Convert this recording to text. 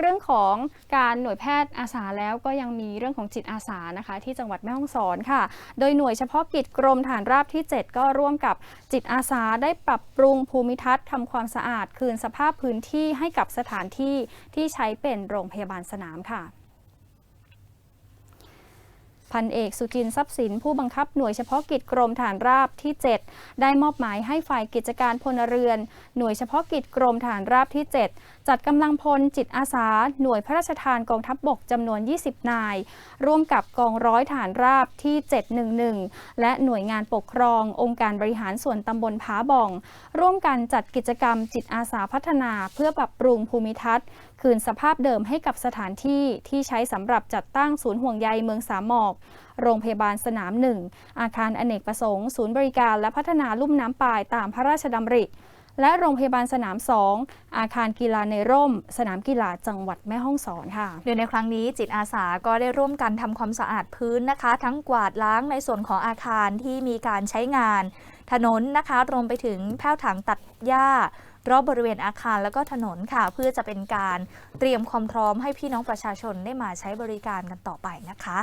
เรื่องของการหน่วยแพทย์อาสาแล้วก็ยังมีเรื่องของจิตอาสานะคะ ที่จังหวัดแม่ฮ่องสอนค่ะ โดยหน่วยเฉพาะกิจกรมฐานราบที่ 7 ก็ร่วมกับจิตอาสาได้ปรับปรุงภูมิทัศน์ทำความสะอาด คืนสภาพพื้นที่ให้กับสถานที่ที่ใช้เป็นโรงพยาบาลสนามค่ะ พันเอกสุจินทรัพย์สิน ผู้บังคับหน่วยเฉพาะกิจกรมฐานราบที่ 7 ได้มอบหมายให้ฝ่ายกิจการพลเรือน หน่วยเฉพาะกิจกรมฐานราบที่ 7 จัดกำลังพลจิตอาสา หน่วยพระราชทานกองทัพบบกจำนวน 20 นาย ร่วมกับกองร้อยฐานราบที่ 711 และหน่วยงานปกครอง องค์การบริหารส่วนตำบลผาบ่อง ร่วมกันจัดกิจกรรมจิตอาสาพัฒนา เพื่อปรับปรุงภูมิทัศน์ คืนสภาพเดิมให้กับสถานที่ที่ใช้สำหรับจัดตั้งศูนย์ห่วงใยเมืองสามหมอกโรงพยาบาลสนามหนึ่งอาคารอเนกประสงค์ ศูนย์บริการและพัฒนาลุ่มน้ำปายตามพระราชดำริ และโรงพยาบาลสนาม 2 อาคารกีฬาในร่ม สนามกีฬาจังหวัดแม่ฮ่องสอนค่ะ โดยในครั้งนี้จิตอาสาก็ได้ร่วมกันทำความสะอาดพื้นนะคะ ทั้งกวาดล้างในส่วนของอาคารที่มีการใช้งาน ถนนนะคะรวมไปถึงแผ้วถังตัดหญ้ารอบบริเวณอาคารแล้วก็ถนนค่ะ เพื่อจะเป็นการเตรียมความพร้อมให้พี่น้องประชาชนได้มาใช้บริการกันต่อไปนะคะ